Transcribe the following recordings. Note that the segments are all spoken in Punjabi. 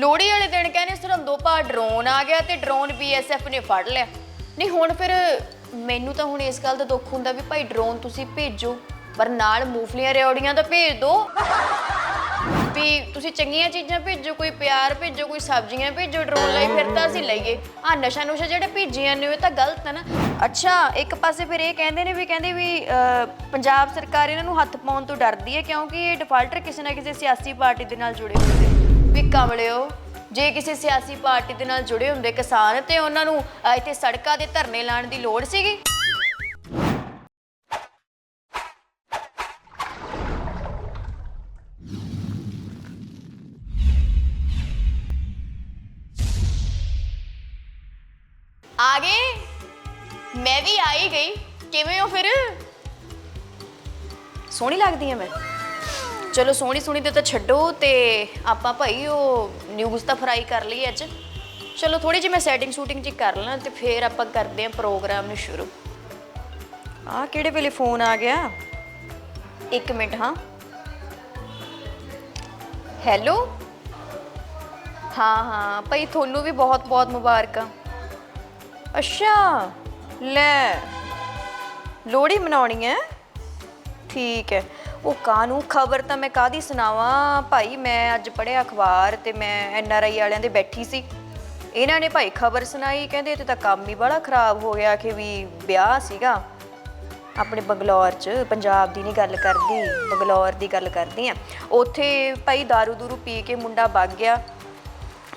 ਲੋਹੜੀ ਵਾਲੇ ਦਿਨ ਕਹਿੰਦੇ ਸਰਹੰਦੋਂ ਪਾ ਡਰੋਨ ਆ ਗਿਆ ਤੇ ਡਰੋਨ ਬੀਐਸਐਫ ਨੇ ਫੜ ਲਿਆ। ਨਹੀਂ ਹੁਣ ਫਿਰ ਮੈਨੂੰ ਤਾਂ ਹੁਣ ਇਸ ਗੱਲ ਦਾ ਦੁੱਖ ਹੁੰਦਾ ਵੀ ਭਾਈ ਡਰੋਨ ਤੁਸੀਂ ਭੇਜੋ ਪਰ ਨਾਲ ਮੂੰਗਫਲੀਆਂ ਰਿਓੜੀਆਂ ਤਾਂ ਭੇਜ ਦਿਓ ਵੀ ਤੁਸੀਂ ਚੰਗੀਆਂ ਚੀਜ਼ਾਂ ਭੇਜੋ ਕੋਈ ਪਿਆਰ ਭੇਜੋ ਕੋਈ ਸਬਜ਼ੀਆਂ ਭੇਜੋ ਡਰੋਨ ਲਈ ਫਿਰ ਤਾਂ ਅਸੀਂ ਲਈਏ। ਆ ਨਸ਼ਾ ਨੁਸ਼ਾ ਜਿਹੜੇ ਭੇਜੀਆਂ ਨੇ ਉਹ ਤਾਂ ਗਲਤ ਹੈ ਨਾ। ਅੱਛਾ ਇੱਕ ਪਾਸੇ ਫਿਰ ਇਹ ਕਹਿੰਦੇ ਨੇ ਵੀ ਕਹਿੰਦੇ ਵੀ ਅਹ, ਪੰਜਾਬ ਸਰਕਾਰ ਇਹਨਾਂ ਨੂੰ ਹੱਥ ਪਾਉਣ ਤੋਂ ਡਰਦੀ ਹੈ ਕਿਉਂਕਿ ਇਹ ਡਿਫਾਲਟਰ ਕਿਸੇ ਨਾ ਕਿਸੇ ਸਿਆਸੀ ਪਾਰਟੀ ਦੇ ਨਾਲ ਜੁੜੇ ਹੋਏ ਨੇ। ਵੀ ਕਮਲਿਓ ਜੇ ਕਿਸੇ ਸਿਆਸੀ ਪਾਰਟੀ ਦੇ ਨਾਲ ਜੁੜੇ ਹੁੰਦੇ ਕਿਸਾਨ ਤੇ ਉਹਨਾਂ ਨੂੰ ਅਹ, ਇੱਥੇ ਸੜਕਾਂ ਦੇ ਧਰਨੇ ਲਾਉਣ ਦੀ ਲੋੜ ਸੀਗੀ? ਆ ਗਏ ਮੈਂ ਵੀ ਆਈ ਗਈ। ਕਿਵੇਂ ਹੋ ਫਿਰ? ਸੋਹਣੀ ਲੱਗਦੀ ਆ ਮੈਂ। ਚਲੋ ਸੋਹਣੀ ਸੋਹਣੀ ਤੇ ਤਾਂ ਛੱਡੋ ਤੇ ਆਪਾਂ ਭਾਈ ਉਹ ਨਿਊਜ਼ ਤਾਂ ਫਰਾਈ ਕਰ ਲਈ ਅੱਜ। ਚਲੋ ਥੋੜੀ ਜਿਹੀ ਮੈਂ ਸੈਟਿੰਗ ਸ਼ੂਟਿੰਗ ਚ ਕਰ ਲਾਂ ਤੇ ਫਿਰ ਆਪਾਂ ਕਰਦੇ ਆਂ ਪ੍ਰੋਗਰਾਮ ਨੂੰ ਸ਼ੁਰੂ। ਆ ਕਿਹੜੇ ਵੇਲੇ ਫੋਨ ਆ ਗਿਆ? ਇੱਕ ਮਿੰਟ ਹਾਂ। ਹੈਲੋ ਹਾਂ ਹਾਂ ਭਾਈ ਤੁਹਾਨੂੰ ਵੀ ਬਹੁਤ ਬਹੁਤ ਮੁਬਾਰਕਾਂ। ਅੱਛਾ ਲੈ। ਲੋਹੜੀ ਮਨਾਉਣੀ ਹੈ? ਠੀਕ ਹੈ। ਉਹ ਕਾਨੂੰ ਖਬਰ ਤਾਂ ਮੈਂ ਕਾਦੀ ਸੁਣਾਵਾਂ? ਭਾਈ, ਮੈਂ ਅੱਜ ਪੜਿਆ ਅਖਬਾਰ ਤੇ ਮੈਂ ਐਨ ਆਰ ਆਈ ਵਾਲਿਆਂ ਦੇ ਬੈਠੀ ਸੀ। ਇਹਨਾਂ ਨੇ ਭਾਈ ਖਬਰ ਸੁਣਾਈ, ਕਹਿੰਦੇ ਤੇ ਤਾਂ ਕੰਮ ਹੀ ਬੜਾ ਖਰਾਬ ਹੋ ਗਿਆ ਕਿ ਵੀ ਵਿਆਹ ਸੀਗਾ। ਆਪਣੇ ਬੰਗਲੌਰ 'ਚ, ਪੰਜਾਬ ਦੀ ਨਹੀਂ ਗੱਲ ਕਰਦੀ, ਬੰਗਲੌਰ ਦੀ ਗੱਲ ਕਰਦੀ ਆ। ਉੱਥੇ ਭਾਈ दारू ਦੂਰੂ ਪੀ ਕੇ ਮੁੰਡਾ ਵਗ ਗਿਆ।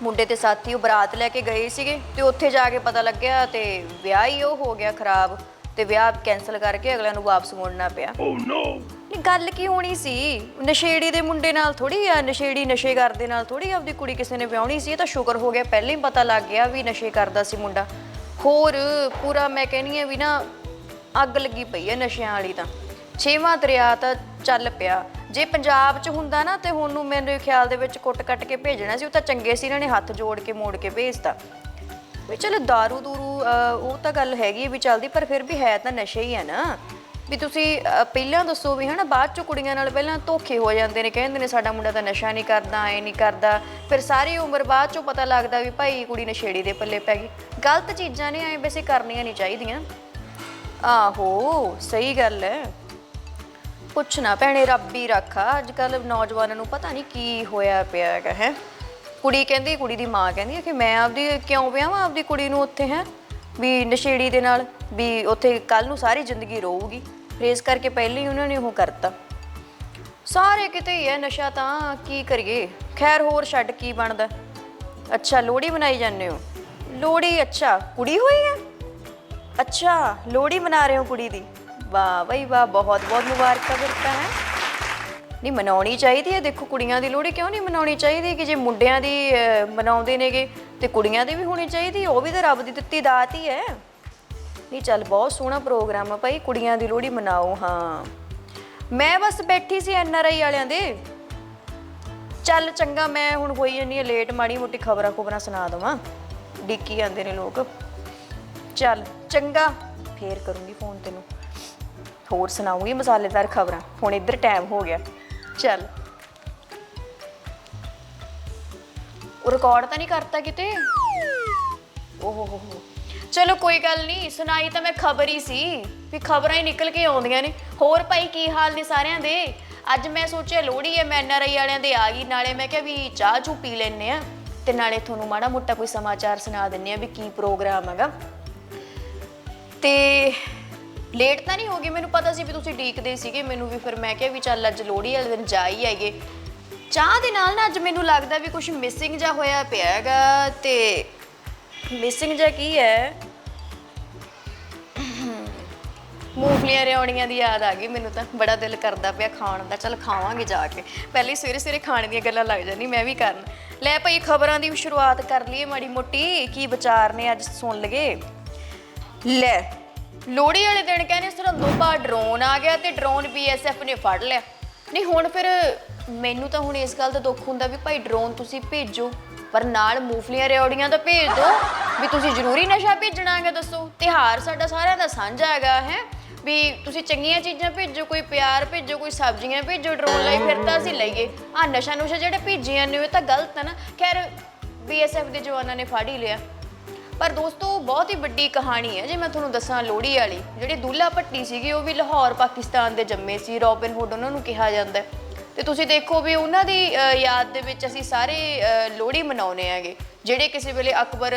ਮੁੰਡੇ ਤੇ ਸਾਥੀ ਉਹ ਬਰਾਤ ਲੈ ਕੇ ਗਏ ਸੀਗੇ ਤੇ ਉੱਥੇ ਜਾ ਕੇ ਪਤਾ ਲੱਗਿਆ ਤੇ ਵਿਆਹ ਹੀ ਉਹ ਹੋ ਗਿਆ ਖਰਾਬ। ਤੇ ਵਿਆਹ ਕੈਨਸਲ ਕਰਕੇ ਅਗਲਿਆਂ ਨੂੰ ਵਾਪਸ ਮੁੜਨਾ ਪਿਆ। ਓ ਨੋ ਇਹ ਗੱਲ ਕੀ ਹੋਣੀ ਸੀ? ਨਸ਼ੇੜੀ ਦੇ ਮੁੰਡੇ ਨਾਲ ਥੋੜੀ ਆ ਨਸ਼ੇੜੀ ਨਸ਼ੇ ਕਰਦੇ ਨਾਲ ਥੋੜੀ ਆਪਦੀ ਕੁੜੀ ਕਿਸੇ ਨੇ ਵਿਆਹਣੀ ਸੀ ਇਹ ਤਾਂ ਸ਼ੁਕਰ ਹੋ ਗਿਆ ਪਹਿਲਾਂ ਹੀ ਪਤਾ ਲੱਗ ਗਿਆ ਵੀ ਨਸ਼ੇ ਕਰਦਾ ਸੀ ਮੁੰਡਾ। ਹੋਰ ਪੂਰਾ ਮੈਂ ਕਹਿੰਨੀ ਆ ਵੀ ਨਾ ਅੱਗ ਲੱਗੀ ਪਈ ਹੈ ਨਸ਼ਿਆਂ ਵਾਲੀ ਤਾਂ। ਛੇਵਾਂ ਦਰਿਆ ਤਾਂ ਚੱਲ ਪਿਆ। ਜੇ ਪੰਜਾਬ 'ਚ ਹੁੰਦਾ ਨਾ ਤੇ ਹੁਣ ਨੂੰ ਮੇਰੇ ਖਿਆਲ ਦੇ ਵਿੱਚ ਕੁੱਟ ਕੱਟ ਕੇ ਭੇਜਣਾ ਸੀ ਉਹ ਤਾਂ ਚੰਗੇ ਸੀ ਇਹਨਾਂ ਨੇ ਹੱਥ ਜੋੜ ਕੇ ਮੋੜ ਕੇ ਭੇਜਤਾ। ਵੀ ਚਲੋ दारू ਦੂਰੂ ਅਹ, ਉਹ ਤਾਂ ਗੱਲ ਹੈਗੀ ਹੈ ਵੀ ਚੱਲਦੀ ਪਰ ਫਿਰ ਵੀ ਹੈ ਤਾਂ ਨਸ਼ੇ ਹੀ ਹੈ ਨਾ। ਵੀ ਤੁਸੀਂ ਅਹ, ਪਹਿਲਾਂ ਦੱਸੋ ਵੀ ਹਨਾ ਬਾਅਦ ਚ ਕੁੜੀਆਂ ਨਾਲ ਪਹਿਲਾਂ ਧੋਖੇ ਹੋ ਜਾਂਦੇ ਨੇ ਕਹਿੰਦੇ ਨੇ ਸਾਡਾ ਮੁੰਡਾ ਤਾਂ ਨਸ਼ਾ ਨਹੀਂ ਕਰਦਾ ਐ ਨਹੀਂ ਕਰਦਾ। ਫਿਰ ਸਾਰੀ ਉਮਰ ਬਾਅਦ ਚੋਂ ਪਤਾ ਲੱਗਦਾ ਵੀ ਭਾਈ ਕੁੜੀ ਨਸ਼ੇੜੀ ਦੇ ਪੱਲੇ ਪੈ ਗਈ। ਗਲਤ ਚੀਜ਼ਾਂ ਨੇ ਐ ਵੈਸੇ ਕਰਨੀਆਂ ਨਹੀਂ ਚਾਹੀਦੀਆਂ। ਆਹੋ ਸਹੀ ਗੱਲ ਹੈ ਪੁੱਛਣਾ ਭੈਣੇ ਰੱਬ ਹੀ ਰੱਖਾ ਅੱਜ ਕੱਲ ਨੌਜਵਾਨਾਂ ਨੂੰ ਪਤਾ ਨਹੀਂ ਕੀ ਹੋਇਆ ਪਿਆ ਹੈਗਾ ਹੈ। ਕੁੜੀ ਕਹਿੰਦੀ, ਕੁੜੀ ਦੀ ਮਾਂ ਕਹਿੰਦੀ ਹੈ ਕਿ ਮੈਂ ਆਪਦੀ ਕਿਉਂ ਵਿਆਹਾਂ? ਆਪਦੀ ਕੁੜੀ ਨੂੰ ਉੱਥੇ ਹੈ? ਵੀ ਨਸ਼ੇੜੀ ਦੇ ਨਾਲ, ਵੀ ਉੱਥੇ ਕੱਲ ਨੂੰ ਸਾਰੀ ਜ਼ਿੰਦਗੀ ਰਹੂਗੀ। ਫਿਰ ਇਸ ਕਰਕੇ ਪਹਿਲਾਂ ਹੀ ਉਹਨਾਂ ਨੇ ਉਹ ਕਰਤਾ। ਸਾਰੇ ਕਿਤੇ ਹੀ ਹੈ ਨਸ਼ਾ ਤਾਂ, ਕੀ ਕਰੀਏ? ਖੈਰ ਹੋਰ ਛੱਡ ਕੀ ਬਣਦਾ? ਅੱਛਾ, ਲੋਹੜੀ ਮਨਾਈ ਜਾਂਦੇ ਹੋ? ਲੋਹੜੀ ਅੱਛਾ, ਕੁੜੀ ਹੋਈ ਹੈ? ਅੱਛਾ, ਲੋਹੜੀ ਮਨਾ ਰਹੇ ਹੋ ਕੁੜੀ ਦੀ? ਵਾਹ ਬਈ ਵਾਹ ਬਹੁਤ ਬਹੁਤ ਮੁਬਾਰਕਾਂ ਫਿਰ ਤਾਂ, ਹੈ? ਨਹੀਂ ਮਨਾਉਣੀ ਚਾਹੀਦੀ ਹੈ। ਦੇਖੋ ਕੁੜੀਆਂ ਦੀ ਲੋਹੜੀ ਕਿਉਂ ਨਹੀਂ ਮਨਾਉਣੀ ਚਾਹੀਦੀ ਕਿ ਜੇ ਮੁੰਡਿਆਂ ਦੀ ਅਹ, ਮਨਾਉਂਦੇ ਨੇਗੇ ਤੇ ਕੁੜੀਆਂ ਦੀ ਵੀ ਹੋਣੀ ਚਾਹੀਦੀ ਉਹ ਵੀ ਤਾਂ ਰੱਬ ਦੀ ਦਿੱਤੀ ਦਾਤ ਹੀ ਹੈ। ਨਹੀਂ ਚੱਲ ਬਹੁਤ ਸੋਹਣਾ ਪ੍ਰੋਗਰਾਮ ਆ ਭਾਈ ਕੁੜੀਆਂ ਦੀ ਲੋਹੜੀ ਮਨਾਓ ਹਾਂ। ਮੈਂ ਬਸ ਬੈਠੀ ਸੀ ਐਨ ਆਰ ਆਈ ਵਾਲਿਆਂ ਦੇ। ਚੱਲ ਚੰਗਾ ਮੈਂ ਹੁਣ ਹੋਈ ਜੰਨੀ ਹੈ ਲੇਟ ਮਾੜੀ ਮੋਟੀ ਖਬਰਾਂ ਖੁਬਰਾਂ ਸੁਣਾ ਦਵਾਂ। ਡਿੱਕੀ ਜਾਂਦੇ ਨੇ ਲੋਕ। ਚੱਲ ਚੰਗਾ ਫੇਰ ਕਰੂੰਗੀ ਫੋਨ ਤੈਨੂੰ। ਹੋਰ ਸੁਣਾਉਂਗੀ ਮਸਾਲੇਦਾਰ ਖਬਰਾਂ। ਹੁਣ ਇੱਧਰ ਟਾਈਮ ਹੋ ਗਿਆ। ਚੱਲ। ਉਹ ਰਿਕਾਰਡ ਤਾਂ ਨਹੀਂ ਕਰਤਾ ਕਿਤੇ? ਓਹੋ ਹੋ ਹੋ ਚਲੋ ਕੋਈ ਗੱਲ ਨਹੀਂ, ਸੁਣਾਈ ਤਾਂ ਮੈਂ ਖਬਰ ਹੀ ਸੀ ਵੀ ਖਬਰਾਂ ਹੀ ਨਿਕਲ ਕੇ ਆਉਂਦੀਆਂ ਨੇ। ਹੋਰ ਭਾਈ ਕੀ ਹਾਲ ਨੇ ਸਾਰਿਆਂ ਦੇ? ਅੱਜ ਮੈਂ ਸੋਚਿਆ ਲੋਹੜੀ ਹੈ ਮੈਂ ਐਨਆਰਆਈ ਵਾਲਿਆਂ ਦੇ ਆ ਗਈ, ਨਾਲੇ ਮੈਂ ਕਿਹਾ ਵੀ ਚਾਹ ਚੂ ਪੀ ਲੈਨੇ ਆ। ਤੇ ਨਾਲੇ ਤੁਹਾਨੂੰ ਮਾੜਾ ਮੋਟਾ ਕੋਈ ਸਮਾਚਾਰ ਸੁਣਾ ਦਿੰਨੇ ਆ ਵੀ ਕੀ ਪ੍ਰੋਗਰਾਮ ਹੈਗਾ। ਤੇ ਲੇਟ ਤਾਂ ਨਹੀਂ ਹੋ ਗਈ, ਮੈਨੂੰ ਪਤਾ ਸੀ ਵੀ ਤੁਸੀਂ ਡੀਕਦੇ ਸੀਗੇ, ਮੈਨੂੰ ਵੀ ਫਿਰ ਮੈਂ ਕਿਹਾ ਵੀ ਚੱਲ ਅੱਜ ਲੋਹੜੀ ਵਾਲੇ ਦਿਨ ਜਾ ਹੀ ਆਈਏ। ਚਾਹ ਦੇ ਨਾਲ ਨਾ ਅੱਜ ਮੈਨੂੰ ਲੱਗਦਾ ਵੀ ਕੁਝ ਮਿਸਿੰਗ ਜਾ ਹੋਇਆ ਪਿਆ ਹੈਗਾ ਤੇ ਮਿਸਿੰਗ ਜਾ ਕੀ ਹੈ? ਮੂੰਗਫਲੀਆਂ ਰਿਉਣੀਆਂ ਦੀ ਯਾਦ ਆ ਗਈ, ਮੈਨੂੰ ਤਾਂ ਬੜਾ ਦਿਲ ਕਰਦਾ ਪਿਆ ਖਾਣ ਦਾ। ਚੱਲ ਖਾਵਾਂਗੇ ਜਾ ਕੇ। ਪਹਿਲੇ ਸਵੇਰੇ ਸਵੇਰੇ ਖਾਣ ਦੀਆਂ ਗੱਲਾਂ ਲੱਗ ਜਾਂਦੀ ਮੈਂ ਵੀ ਕਰਨ। ਲੈ ਭਾਈ ਖਬਰਾਂ ਦੀ ਵੀ ਸ਼ੁਰੂਆਤ ਕਰ ਲਈਏ ਮਾੜੀ ਮੋਟੀ, ਕੀ ਵਿਚਾਰ ਨੇ ਅੱਜ ਸੁਣ ਲਗੇ ਲੈ ਲੋਹੜੀ ਵਾਲੇ ਦਿਨ ਕਹਿੰਦੇ ਸਰਹੰਦੋਂ ਪਾ ਡਰੋਨ ਆ ਗਿਆ ਤੇ ਡਰੋਨ ਬੀਐਸਐਫ ਨੇ ਫੜ ਲਿਆ। ਨਹੀਂ, ਹੁਣ ਫਿਰ ਮੈਨੂੰ ਤਾਂ ਹੁਣ ਇਸ ਗੱਲ ਦਾ ਦੁੱਖ ਹੁੰਦਾ ਵੀ ਭਾਈ ਡਰੋਨ ਤੁਸੀਂ ਭੇਜੋ, ਪਰ ਨਾਲ ਮੂੰਗਫਲੀਆਂ ਰਿਓੜੀਆਂ ਤਾਂ ਭੇਜ ਦਿਓ ਵੀ ਤੁਸੀਂ ਜ਼ਰੂਰੀ ਨਸ਼ਾ ਭੇਜਣਾ ਹੈਗਾ ਦੱਸੋ। ਤਿਹਾਰ ਸਾਡਾ ਸਾਰਿਆਂ ਦਾ ਸਾਂਝਾ ਹੈਗਾ, ਹੈ? ਵੀ ਤੁਸੀਂ ਚੰਗੀਆਂ ਚੀਜ਼ਾਂ ਭੇਜੋ, ਕੋਈ ਪਿਆਰ ਭੇਜੋ, ਕੋਈ ਸਬਜ਼ੀਆਂ ਭੇਜੋ ਡਰੋਨ ਲਈ, ਫਿਰ ਤਾਂ ਅਸੀਂ ਲਈਏ। ਆ ਨਸ਼ਾ ਨੁਸ਼ਾ ਜਿਹੜੇ ਭੇਜੀਆਂ ਨੇ ਉਹ ਤਾਂ ਗਲਤ ਹੈ ਨਾ। ਖੈਰ ਬੀਐਸਐਫ ਦੇ ਜਵਾਨਾਂ ਨੇ ਫੜ ਹੀ ਲਿਆ। ਪਰ ਦੋਸਤੋ, ਬਹੁਤ ਹੀ ਵੱਡੀ ਕਹਾਣੀ ਹੈ। ਜੇ ਮੈਂ ਤੁਹਾਨੂੰ ਦੱਸਾਂ ਲੋਹੜੀ ਵਾਲੀ, ਜਿਹੜੀ ਦੁੱਲਾ ਭੱਟੀ ਸੀਗੀ, ਉਹ ਵੀ ਲਾਹੌਰ, ਪਾਕਿਸਤਾਨ ਦੇ ਜੰਮੇ ਸੀ। ਰੋਬਿਨ ਹੁੱਡ ਉਹਨਾਂ ਨੂੰ ਕਿਹਾ ਜਾਂਦਾ ਹੈ। ਤੇ ਤੁਸੀਂ ਦੇਖੋ ਵੀ ਉਹਨਾਂ ਦੀ ਯਾਦ ਦੇ ਵਿੱਚ ਅਸੀਂ ਸਾਰੇ ਲੋਹੜੀ ਮਨਾਉਨੇ ਆਗੇ ਜਿਹੜੇ ਕਿਸੇ ਵੇਲੇ ਅਕਬਰ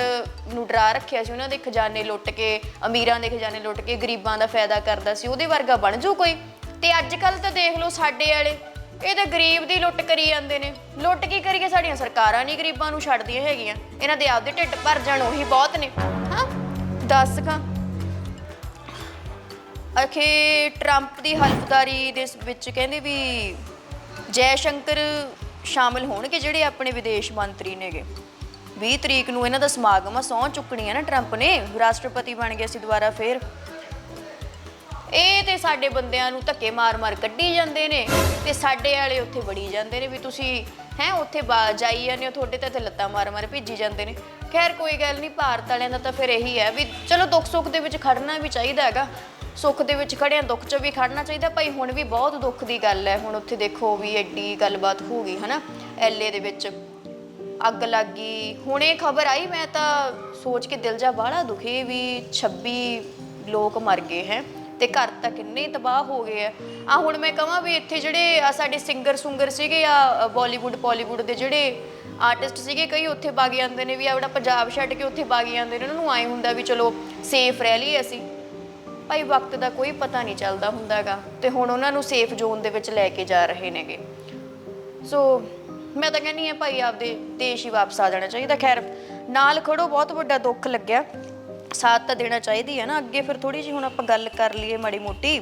ਨੂੰ ਡਰਾ ਰੱਖਿਆ ਸੀ, ਉਹਨਾਂ ਦੇ ਖਜ਼ਾਨੇ ਲੁੱਟ ਕੇ, ਅਮੀਰਾਂ ਦੇ ਖਜ਼ਾਨੇ ਲੁੱਟ ਕੇ ਗਰੀਬਾਂ ਦਾ ਫਾਇਦਾ ਕਰਦਾ ਸੀ, ਉਹਦੇ ਵਰਗਾ ਬਣ ਜੂ ਕੋਈ? ਤੇ ਅੱਜ ਕੱਲ ਤਾਂ ਦੇਖ ਲਓ ਸਾਡੇ ਵਾਲੇ ਇਹ ਤਾਂ ਗਰੀਬ ਦੀ ਲੁੱਟ ਕਰੀ ਜਾਂਦੇ ਨੇ। ਲੁੱਟ ਕੀ ਕਰੀਏ? ਸਾਡੀਆਂ ਸਰਕਾਰਾਂ ਨਹੀਂ ਗਰੀਬਾਂ ਨੂੰ ਛੱਡਦੀਆਂ ਹੈਗੀਆਂ। ਇਹਨਾਂ ਦੇ ਆਪਦੇ ਢਿੱਡ ਭਰ ਜਾਣ, ਉਹੀ ਬਹੁਤ ਨੇ। ਹਾਂ, ਦੱਸ ਖਾਂ। ਅਖੇ ਟਰੰਪ ਦੀ ਹਲਫਦਾਰੀ ਦੇ ਵਿੱਚ ਕਹਿੰਦੇ ਵੀ ਜੈ ਸ਼ੰਕਰ ਸ਼ਾਮਲ ਹੋਣਗੇ ਜਿਹੜੇ ਆਪਣੇ ਵਿਦੇਸ਼ ਮੰਤਰੀ ਨੇਗੇ। 20 ਤਰੀਕ ਨੂੰ ਇਹਨਾਂ ਦਾ ਸਮਾਗਮ ਆ, ਸਹੁੰ ਚੁੱਕਣੀ ਹੈ ਨਾ ਟਰੰਪ ਨੇ। ਰਾਸ਼ਟਰਪਤੀ ਬਣ ਗਿਆ ਸੀ ਦੁਬਾਰਾ ਫੇਰ। ਇਹ ਤੇ ਸਾਡੇ ਬੰਦਿਆਂ ਨੂੰ ਧੱਕੇ ਮਾਰ-ਮਾਰ ਕੱਢੀ ਜਾਂਦੇ ਨੇ ਤੇ ਸਾਡੇ ਵਾਲੇ ਉੱਥੇ ਵੜੀ ਜਾਂਦੇ ਨੇ ਵੀ ਤੁਸੀਂ ਹੈ, ਉੱਥੇ ਬਾ- ਜਾਈ ਜਾਂਦੇ ਹੋ, ਤੁਹਾਡੇ ਤਾਂ ਇੱਥੇ ਲੱਤਾਂ ਮਾਰ-ਮਾਰ ਭੇਜੀ ਜਾਂਦੇ ਨੇ। ਖੈਰ, ਕੋਈ ਗੱਲ ਨਹੀਂ, ਭਾਰਤ ਵਾਲਿਆਂ ਦਾ ਤਾਂ ਫਿਰ ਇਹੀ ਹੈ ਵੀ ਚਲੋ ਦੁੱਖ ਸੁੱਖ ਦੇ ਵਿੱਚ ਖੜਨਾ ਵੀ ਚਾਹੀਦਾ ਹੈਗਾ। ਸੁੱਖ ਦੇ ਵਿੱਚ ਖੜਿਆ, ਦੁੱਖ 'ਚ ਵੀ ਖੜਨਾ ਚਾਹੀਦਾ, ਭਾਈ ਹੁਣ ਵੀ ਬਹੁਤ ਦੁੱਖ ਦੀ ਗੱਲ ਹੈ। ਹੁਣ ਉੱਥੇ ਦੇਖੋ ਵੀ ਐਡੀ ਗੱਲਬਾਤ ਹੋ ਗਈ, ਹਨਾ, ਐਲਏ ਦੇ ਵਿੱਚ। ਅੱਗ ਲੱਗ ਗਈ। ਹੁਣੇ ਖਬਰ ਆਈ, ਮੈਂ ਤਾਂ ਸੋਚ ਕੇ ਦਿਲ ਜਾ ਬਾਹਲਾ ਦੁਖੀ ਵੀ 26 ਲੋਕ ਮਰ ਗਏ, ਹੈ। ਤੇ ਘਰ ਤਾਂ ਕਿੰਨੇ ਤਬਾਹ ਹੋ ਗਏ ਆ। ਆ ਹੁਣ ਮੈਂ ਕਹਾਂ ਵੀ ਇੱਥੇ ਜਿਹੜੇ ਆ ਸਾਡੇ ਸਿੰਗਰ ਸੁੰਗਰ ਸੀਗੇ ਆ ਬਾਲੀਵੁੱਡ ਬਾਲੀਵੁੱਡ ਦੇ ਜਿਹੜੇ ਆਰਟਿਸਟ ਸੀਗੇ, ਕਈ ਉੱਥੇ ਵਗ ਜਾਂਦੇ ਨੇ ਵੀ ਆ ਪੰਜਾਬ ਛੱਡ ਕੇ ਉੱਥੇ ਵਗ ਜਾਂਦੇ ਨੇ, ਉਹਨਾਂ ਨੂੰ ਆਏ ਹੁੰਦਾ ਵੀ ਚਲੋ ਸੇਫ ਰਹਿ ਲਈ ਅਸੀਂ। ਭਾਈ ਵਕਤ ਦਾ ਕੋਈ ਪਤਾ ਨਹੀਂ ਚੱਲਦਾ ਹੁੰਦਾਗਾ ਤੇ ਹੁਣ ਉਹਨਾਂ ਨੂੰ ਸੇਫ ਜ਼ੋਨ ਦੇ ਵਿੱਚ ਲੈ ਕੇ ਜਾ ਰਹੇ ਨੇਗੇ। ਸੋ ਮੈਂ ਤਾਂ ਕਹਿੰਨੀ ਆ ਭਾਈ ਆਪਦੇ ਦੇਸ਼ ਹੀ ਵਾਪਸ ਆ ਜਾਣਾ ਚਾਹੀਦਾ। ਖੈਰ, ਨਾਲ ਖੜੋ, ਬਹੁਤ ਵੱਡਾ ਦੁੱਖ ਲੱਗਿਆ। ਸਾਥ ਤਾਂ ਦੇਣਾ ਚਾਹੀਦੀ ਹੈ ਨਾ, ਅੱਗੇ ਫਿਰ ਥੋੜੀ ਜਿਹੀ ਹੁਣ ਆਪਾਂ ਗੱਲ ਕਰ ਲਈਏ ਮਾੜੀ ਮੋਟੀ।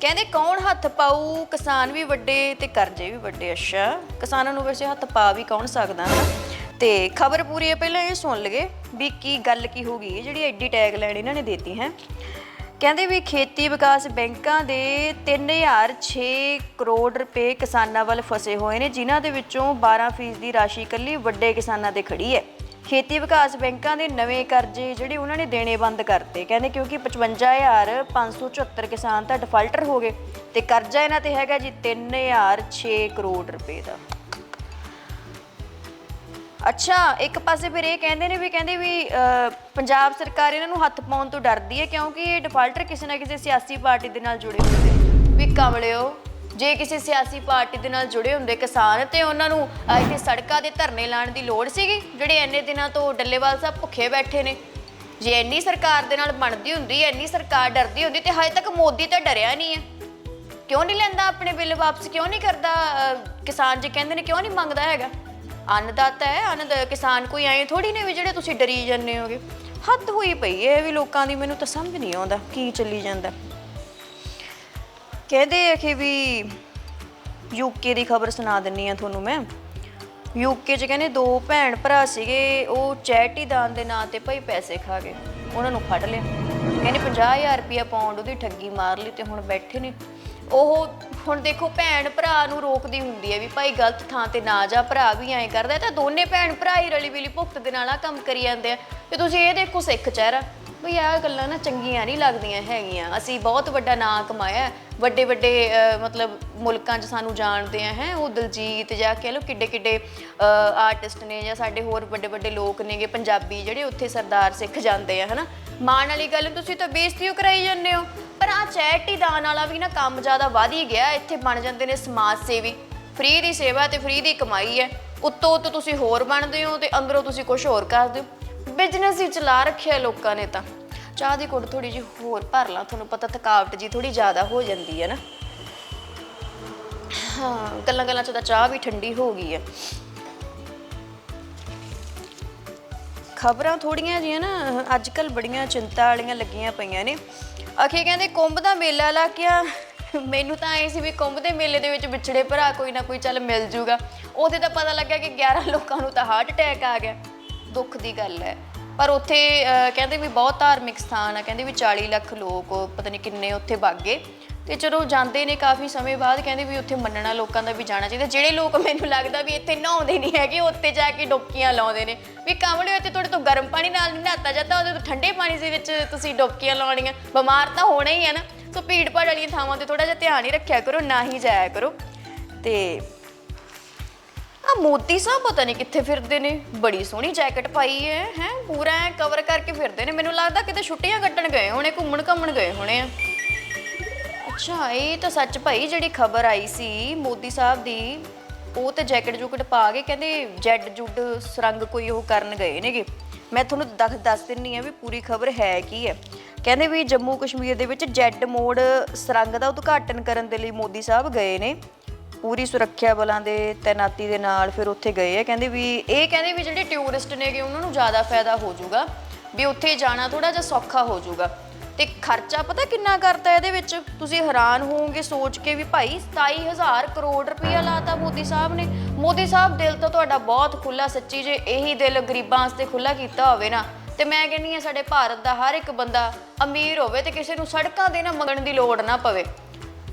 ਕਹਿੰਦੇ ਕੌਣ ਹੱਥ ਪਾਊ? ਕਿਸਾਨ ਵੀ ਵੱਡੇ ਤੇ ਕਰਜ਼ੇ ਵੀ ਵੱਡੇ, ਅੱਛਾ। ਕਿਸਾਨਾਂ ਨੂੰ ਵੈਸੇ ਹੱਥ ਪਾ ਵੀ ਕੌਣ ਸਕਦਾ ਹੈ ਤੇ ਖਬਰ ਪੂਰੀ ਹੈ, ਪਹਿਲਾਂ ਇਹ ਸੁਣ ਲਗੇ ਵੀ ਕੀ ਗੱਲ ਕੀ ਹੋ ਗਈ ਜਿਹੜੀ ਐਡੀ ਟੈਗ ਲਾਈਨ ਇਹਨਾਂ ਨੇ ਦਿੱਤੀ ਹੈ। ਕਹਿੰਦੇ ਵੀ ਖੇਤੀ ਵਿਕਾਸ ਬੈਂਕਾਂ ਦੇ 3006 ਕਰੋੜ ਰੁਪਏ ਕਿਸਾਨਾਂ ਵੱਲ ਫਸੇ ਹੋਏ ਨੇ, ਜਿਨ੍ਹਾਂ ਦੇ ਵਿੱਚੋਂ 12% ਦੀ ਰਾਸ਼ੀ ਇਕੱਲੀ ਵੱਡੇ ਕਿਸਾਨਾਂ ਤੇ ਖੜੀ ਹੈ। ਖੇਤੀ ਵਿਕਾਸ ਬੈਂਕਾਂ ਦੇ ਨਵੇਂ ਕਰਜ਼ੇ ਜਿਹੜੇ ਉਹਨਾਂ ਨੇ ਦੇਣੇ ਬੰਦ ਕਰਤੇ ਕਹਿੰਦੇ ਕਿਉਂਕਿ 55574 ਕਿਸਾਨ ਤਾਂ ਡਿਫਾਲਟਰ ਹੋ ਗਏ ਤੇ ਕਰਜ਼ਾ ਇਹਨਾਂ ਤੇ ਹੈਗਾ ਜੀ 3006 ਕਰੋੜ ਰੁਪਏ ਦਾ ਅੱਛਾ, ਇੱਕ ਪਾਸੇ ਫਿਰ ਇਹ ਕਹਿੰਦੇ ਨੇ ਵੀ ਕਹਿੰਦੇ ਵੀ ਪੰਜਾਬ ਸਰਕਾਰ ਇਹਨਾਂ ਨੂੰ ਹੱਥ ਪਾਉਣ ਤੋਂ ਡਰਦੀ ਹੈ ਕਿਉਂਕਿ ਇਹ ਡਿਫਾਲਟਰ ਕਿਸੇ ਨਾ ਕਿਸੇ ਸਿਆਸੀ ਪਾਰਟੀ ਦੇ ਨਾਲ ਜੁੜੇ ਹੋਏ ਨੇ। ਵੀ ਕਮਲਿਓ ਜੇ ਕਿਸੇ ਸਿਆਸੀ ਪਾਰਟੀ ਦੇ ਨਾਲ ਜੁੜੇ ਹੁੰਦੇ ਕਿਸਾਨ ਤੇ ਉਹਨਾਂ ਨੂੰ ਅਹ, ਇੱਥੇ ਸੜਕਾਂ ਦੇ ਧਰਨੇ ਲਾਉਣ ਦੀ ਲੋੜ ਸੀਗੀ ਜਿਹੜੇ ਇੰਨੇ ਦਿਨਾਂ ਤੋਂ ਡੱਲੇਵਾਲ ਸਾਹਿਬ ਭੁੱਖੇ ਬੈਠੇ ਨੇ। ਜੇ ਇੰਨੀ ਸਰਕਾਰ ਦੇ ਨਾਲ ਬਣਦੀ ਹੁੰਦੀ ਇੰਨੀ ਸਰਕਾਰ ਡਰਦੀ ਹੁੰਦੀ ਤੇ ਹਜੇ ਤੱਕ ਮੋਦੀ ਤਾਂ ਡਰਿਆ ਨਹੀਂ ਹੈ। ਕਿਉਂ ਨਹੀਂ ਲੈਂਦਾ ਆਪਣੇ ਬਿੱਲ ਵਾਪਸ? ਕਿਉਂ ਨਹੀਂ ਕਰਦਾ ਅਹ, ਕਿਸਾਨ ਜੇ ਕਹਿੰਦੇ ਨੇ ਕਿਉਂ ਨਹੀਂ ਮੰਗਦਾ ਹੈਗਾ? ਅੰਨਦਾਤਾ ਹੈ ਅੰਨ ਕਿਸਾਨ ਕੋਈ ਐਂ ਥੋੜੀ ਨੇ ਵੀ ਜਿਹੜੇ ਤੁਸੀਂ ਡਰੀ ਜਾਂਦੇ ਹੋਗੇ। ਹੱਦ ਹੋਈ ਪਈ ਹੈ ਇਹ ਵੀ ਲੋਕਾਂ ਦੀ ਮੈਨੂੰ ਤਾਂ ਸਮਝ ਨਹੀਂ ਆਉਂਦਾ ਕੀ ਚੱਲੀ ਜਾਂਦਾ। ਕਹਿੰਦੇ ਆ ਕਿ ਵੀ ਯੂਕੇ ਦੀ ਖਬਰ ਸੁਣਾ ਦਿੰਨੀ ਆ ਤੁਹਾਨੂੰ ਮੈਂ। ਯੂਕੇ 'ਚ ਕਹਿੰਦੇ ਦੋ ਭੈਣ ਭਰਾ ਸੀਗੇ, ਉਹ ਚੈਰਿਟੀ ਦਾਨ ਦੇ ਨਾਂ ਤੇ ਭਾਈ ਪੈਸੇ ਖਾ ਗਏ। ਉਹਨਾਂ ਨੂੰ ਫੜ ਲਿਆ। ਕਹਿੰਦੇ 50000 ਰੁਪਇਆ ਪਾਉਂਡ ਉਹਦੀ ਠੱਗੀ ਮਾਰ ਲਈ ਤੇ ਹੁਣ ਬੈਠੇ ਨੇ। ਉਹ ਹੁਣ ਦੇਖੋ ਭੈਣ ਭਰਾ ਨੂੰ ਰੋਕਦੀ ਹੁੰਦੀ ਹੈ ਵੀ ਭਾਈ ਗਲਤ ਥਾਂ ਤੇ ਨਾ ਜਾ, ਭਰਾ ਵੀ ਐਂ ਕਰਦਾ, ਤਾਂ ਦੋਨੇ ਭੈਣ ਭਰਾ ਹੀ ਰਲੀ ਮਿਲੀ ਭੁਗਤ ਦੇ ਨਾਲ ਆ ਕੰਮ ਕਰੀ ਜਾਂਦੇ ਆ। ਤੇ ਤੁਸੀਂ ਇਹ ਦੇਖੋ ਸਿੱਖ ਚਿਹਰਾ। ਵੀ ਆਹ ਗੱਲਾਂ ਨਾ ਚੰਗੀਆਂ ਨਹੀਂ ਲੱਗਦੀਆਂ ਹੈਗੀਆਂ। ਅਸੀਂ ਬਹੁਤ ਵੱਡਾ ਨਾਂ ਕਮਾਇਆ ਵੱਡੇ ਵੱਡੇ ਮਤਲਬ ਮੁਲਕਾਂ 'ਚ ਸਾਨੂੰ ਜਾਣਦੇ ਆ, ਹੈ। ਉਹ ਦਿਲਜੀਤ ਜਾਂ ਕਹਿ ਲਓ ਕਿੱਡੇ ਕਿੱਡੇ ਆਰਟਿਸਟ ਨੇ ਜਾਂ ਸਾਡੇ ਹੋਰ ਵੱਡੇ ਵੱਡੇ ਲੋਕ ਨੇਗੇ, ਪੰਜਾਬੀ ਜਿਹੜੇ ਉੱਥੇ ਸਰਦਾਰ ਸਿੱਖ ਜਾਂਦੇ ਆ, ਹਨਾ। ਮਾਣ ਵਾਲੀ ਗੱਲ, ਤੁਸੀਂ ਤਾਂ ਬੇਇੱਜ਼ਤੀ ਓ ਕਰਾਈ ਜਾਂਦੇ ਹੋ ਪਰ ਆ ਚੈਰਿਟੀ ਦਾਨ ਵਾਲਾ ਵੀ ਨਾ ਕੰਮ ਜ਼ਿਆਦਾ ਵਧ ਹੀ ਗਿਆ। ਇੱਥੇ ਬਣ ਜਾਂਦੇ ਨੇ ਸਮਾਜ ਸੇਵੀ। ਫ੍ਰੀ ਦੀ ਸੇਵਾ ਤੇ ਫ੍ਰੀ ਦੀ ਕਮਾਈ ਹੈ। ਉੱਤੋਂ ਉੱਤੋਂ ਤੁਸੀਂ ਹੋਰ ਬਣਦੇ ਹੋ ਤੇ ਅੰਦਰੋਂ ਤੁਸੀਂ ਕੁਝ ਹੋਰ ਕਰਦੇ ਹੋ ਬਿਜ਼ਨਸ ਹੀ ਚਲਾ ਰੱਖਿਆ ਲੋਕਾਂ ਨੇ ਤਾਂ। ਚਾਹ ਦੀ ਕੁੱਟ ਥੋੜੀ ਜਿਹੀ ਹੋਰ ਭਰ ਲਾਂ, ਤੁਹਾਨੂੰ ਪਤਾ ਥਕਾਵਟ ਜੀ ਥੋੜੀ ਜ਼ਿਆਦਾ ਹੋ ਜਾਂਦੀ ਹੈ ਨਾ। ਹਾਂ, ਗੱਲਾਂ ਗੱਲਾਂ ਚ ਤਾਂ ਚਾਹ ਵੀ ਠੰਡੀ ਹੋ ਗਈ ਹੈ। ਖਬਰਾਂ ਥੋੜੀਆਂ ਜੀਆਂ ਨਾ ਅੱਜ ਕੱਲ ਬੜੀਆਂ ਚਿੰਤਾ ਵਾਲੀਆਂ ਲੱਗੀਆਂ ਪਈਆਂ ਨੇ। ਅਖੇ ਕਹਿੰਦੇ, ਕੁੰਭ ਦਾ ਮੇਲਾ ਲਾ ਕੇ ਮੈਨੂੰ ਤਾਂ ਐ ਸੀ ਵੀ ਕੁੰਭ ਦੇ ਮੇਲੇ ਦੇ ਵਿੱਚ ਵਿਛੜੇ ਭਰਾ ਕੋਈ ਨਾ ਕੋਈ ਚੱਲ ਮਿਲ ਜੂਗਾ। ਉਹਦੇ ਤਾਂ ਪਤਾ ਲੱਗਿਆ ਕਿ 11 ਲੋਕਾਂ ਨੂੰ ਤਾਂ ਹਾਰਟ ਅਟੈਕ ਆ ਗਿਆ। ਦੁੱਖ ਦੀ ਗੱਲ ਹੈ। ਪਰ ਉੱਥੇ ਅਹ, ਕਹਿੰਦੇ ਵੀ ਬਹੁਤ ਧਾਰਮਿਕ ਸਥਾਨ ਆ ਕਹਿੰਦੇ ਵੀ 40 ਲੱਖ ਲੋਕ ਪਤਾ ਨਹੀਂ ਕਿੰਨੇ ਉੱਥੇ ਵਗ ਗਏ ਤੇ ਚਲੋ ਜਾਂਦੇ ਨੇ ਕਾਫੀ ਸਮੇਂ ਬਾਅਦ ਕਹਿੰਦੇ ਵੀ ਉੱਥੇ ਮੰਨਣਾ ਲੋਕਾਂ ਦਾ ਵੀ ਜਾਣਾ ਚਾਹੀਦਾ। ਜਿਹੜੇ ਲੋਕ ਮੈਨੂੰ ਲੱਗਦਾ ਵੀ ਇੱਥੇ ਨਹਾਉਂਦੇ ਨਹੀਂ ਹੈਗੇ ਉੱਥੇ ਜਾ ਕੇ ਡੁਬਕੀਆਂ ਲਾਉਂਦੇ ਨੇ। ਵੀ ਕਮਲੇ ਇੱਥੇ ਤੁਹਾਡੇ ਤੋਂ ਗਰਮ ਪਾਣੀ ਨਾਲ ਨਹੀਂ ਨਹਾਤਾ ਜਾਂਦਾ ਉਹਦੇ ਤੋਂ ਠੰਡੇ ਪਾਣੀ ਦੇ ਵਿੱਚ ਤੁਸੀਂ ਡੁਬਕੀਆਂ ਲਾਉਣੀਆਂ। ਬਿਮਾਰ ਤਾਂ ਹੋਣਾ ਹੀ ਹੈ ਨਾ। ਸੋ ਭੀੜ ਭਾੜ ਵਾਲੀਆਂ ਥਾਵਾਂ ਤੇ ਥੋੜਾ ਜਿਹਾ ਧਿਆਨ ਹੀ ਰੱਖਿਆ ਕਰੋ ਨਾ ਹੀ ਜਾਇਆ ਕਰੋ। ਤੇ ਆ ਮੋਦੀ ਸਾਹਿਬ ਪਤਾ ਨਹੀਂ ਕਿੱਥੇ ਫਿਰਦੇ ਨੇ। ਬੜੀ ਸੋਹਣੀ ਜੈਕਟ ਪਾਈ ਹੈ ਹੈ? ਪੂਰਾ ਕਵਰ ਕਰਕੇ ਫਿਰਦੇ ਨੇ। ਮੈਨੂੰ ਲੱਗਦਾ ਕਿਤੇ ਛੁੱਟੀਆਂ ਕੱਟਣ ਗਏ ਹੋਣੇ, ਘੁੰਮਣ ਘੁੰਮਣ ਗਏ ਹੋਣੇ ਆ। ਅੱਛਾ, ਇਹ ਤਾਂ ਸੱਚ ਭਾਈ ਜਿਹੜੀ ਖਬਰ ਆਈ ਸੀ ਮੋਦੀ ਸਾਹਿਬ ਦੀ, ਉਹ ਤੇ ਜੈਕਟ ਜੁਕਟ ਪਾ ਕੇ ਕਹਿੰਦੇ ਜੈਡ ਜੁੱਡ ਸਰੰਗ ਕੋਈ ਉਹ ਕਰਨ ਗਏ ਨੇਗੇ। ਮੈਂ ਤੁਹਾਨੂੰ ਦੱਸ ਦੱਸ ਦਿੰਨੀ ਆ ਵੀ ਪੂਰੀ ਖਬਰ ਹੈ ਕੀ ਹੈ। ਕਹਿੰਦੇ ਵੀ ਜੰਮੂ ਕਸ਼ਮੀਰ ਦੇ ਵਿੱਚ ਜੈਡ ਮੋੜ ਸਰੰਗ ਦਾ ਉਦਘਾਟਨ ਕਰਨ ਦੇ ਲਈ ਮੋਦੀ ਸਾਹਿਬ ਗਏ ਨੇ। ਪੂਰੀ ਸੁਰੱਖਿਆ ਬਲਾਂ ਦੇ ਤੈਨਾਤੀ ਦੇ ਨਾਲ ਫਿਰ ਉੱਥੇ ਗਏ ਆ। ਕਹਿੰਦੇ ਵੀ ਇਹ ਕਹਿੰਦੇ ਵੀ ਜਿਹੜੇ ਟੂਰਿਸਟ ਨੇਗੇ ਉਹਨਾਂ ਨੂੰ ਜ਼ਿਆਦਾ ਫਾਇਦਾ ਹੋ ਜਾਊਗਾ ਵੀ ਉੱਥੇ ਜਾਣਾ ਥੋੜਾ ਜਿਹਾ ਸੌਖਾ ਹੋ ਜਾਊਗਾ। ਤੇ ਖਰਚਾ ਪਤਾ ਕਿੰਨਾ ਕਰਤਾ ਇਹਦੇ ਵਿੱਚ? ਤੁਸੀਂ ਹੈਰਾਨ ਹੋਵੋਗੇ ਸੋਚ ਕੇ ਵੀ ਭਾਈ 27000 ਕਰੋੜ ਰੁਪਇਆ ਲਾਤਾ ਮੋਦੀ ਸਾਹਿਬ ਨੇ। ਮੋਦੀ ਸਾਹਿਬ ਦਿਲ ਤਾਂ ਤੁਹਾਡਾ ਬਹੁਤ ਖੁੱਲਾ ਸੱਚੀ ਜੇ ਇਹੀ ਦਿਲ ਗਰੀਬਾਂ ਵਾਸਤੇ ਖੁੱਲਾ ਕੀਤਾ ਹੋਵੇ ਨਾ, ਤੇ ਮੈਂ ਕਹਿੰਨੀ ਆ ਸਾਡੇ ਭਾਰਤ ਦਾ ਹਰ ਇੱਕ ਬੰਦਾ ਅਮੀਰ ਹੋਵੇ ਤੇ ਕਿਸੇ ਨੂੰ ਸੜਕਾਂ ਦੇ ਨਾ ਮੰਗਣ ਦੀ ਲੋੜ ਨਾ ਪਵੇ।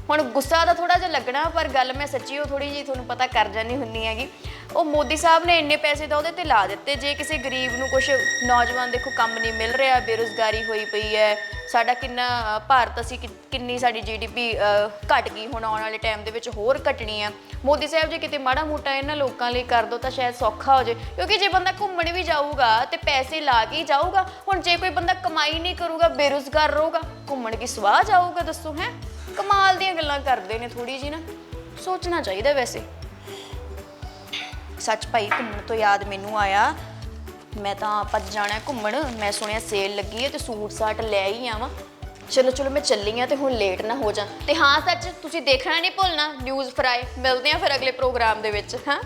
ਹੁਣ ਗੁੱਸਾ ਤਾਂ ਥੋੜਾ ਜਿਹਾ ਲੱਗਣਾ, ਪਰ ਗੱਲ ਮੈਂ ਸੱਚੀ, ਉਹ ਥੋੜੀ ਜੀ ਤੁਹਾਨੂੰ ਪਤਾ ਕਰ ਜਾਨੀ ਹੁੰਨੀ ਹੈਗੀ। ਉਹ ਮੋਦੀ ਸਾਹਿਬ ਨੇ ਇੰਨੇ ਪੈਸੇ ਤਾਂ ਉਹਦੇ ਤੇ ਲਾ ਦਿੱਤੇ, ਜੇ ਕਿਸੇ ਗਰੀਬ ਨੂੰ ਕੁਝ ਨੌਜਵਾਨ ਦੇਖੋ ਕੰਮ ਨਹੀਂ ਮਿਲ ਰਿਹਾ, ਬੇਰੁਜ਼ਗਾਰੀ ਹੋਈ ਪਈ ਹੈ, ਸਾਡਾ ਕਿੰਨਾ, ਭਾਰਤ ਅਸੀਂ ਕਿ- ਕਿੰਨੀ ਸਾਡੀ ਜੀਡੀਪੀ ਘਟ ਗਈ, ਹੁਣ ਆਉਣ ਵਾਲੇ ਟਾਈਮ ਦੇ ਵਿੱਚ ਹੋਰ ਘਟਣੀ ਆ। ਮੋਦੀ ਸਾਹਿਬ ਜੇ ਕਿਤੇ ਮਾੜਾ ਮੋਟਾ ਇਹਨਾਂ ਲੋਕਾਂ ਲਈ ਕਰ ਦੋ ਤਾਂ ਸ਼ਾਇਦ ਸੌਖਾ ਹੋ ਜਾਏ ਕਿਉਂਕਿ ਜੇ ਬੰਦਾ ਘੁੰਮਣ ਵੀ ਜਾਊਗਾ ਤੇ ਪੈਸੇ ਲਾ ਕੇ ਹੀ ਜਾਊਗਾ, ਹੁਣ ਜੇ ਕੋਈ ਬੰਦਾ ਕਮਾਈ ਨਹੀਂ ਕਰੂਗਾ, ਬੇਰੁਜ਼ਗਾਰ ਰਹੂਗਾ, ਘੁੰਮਣ ਕੀ ਸਵਾਹ ਜਾਊਗਾ ਦੱਸੋ, ਹੈ? ਕਮਾਲ ਦੀਆਂ ਗੱਲਾਂ ਕਰਦੇ ਨੇ ਥੋੜੀ ਜੀ ਨਾ। ਸੋਚਣਾ ਚਾਹੀਦਾ ਵੈਸੇ। ਸੱਚ ਭਾਈ, ਘੁੰਮਣ ਤੋਂ ਯਾਦ ਮੈਨੂੰ ਆਇਆ। ਮੈਂ ਤਾਂ ਭੱਜ ਜਾਣਾ ਘੁੰਮਣ। ਮੈਂ ਸੁਣਿਆ ਸੇਲ ਲੱਗੀ ਹੈ ਤੇ ਸੂਟ ਸਾਟ ਲੈ ਹੀ ਆਵਾਂ। ਚਲੋ ਚਲੋ, ਮੈਂ ਚੱਲੀ ਆ ਤੇ ਹੁਣ ਲੇਟ ਨਾ ਹੋ ਜਾ। ਤੇ ਹਾਂ, ਸੱਚ, ਤੁਸੀਂ ਦੇਖਣਾ ਨਹੀਂ ਭੁੱਲਣਾ। ਨਿਊਜ਼ ਫਰਾਈ ਮਿਲਦੇ ਆ ਫਿਰ ਅਗਲੇ ਪ੍ਰੋਗਰਾਮ ਦੇ ਵਿੱਚ, ਹਾਂ?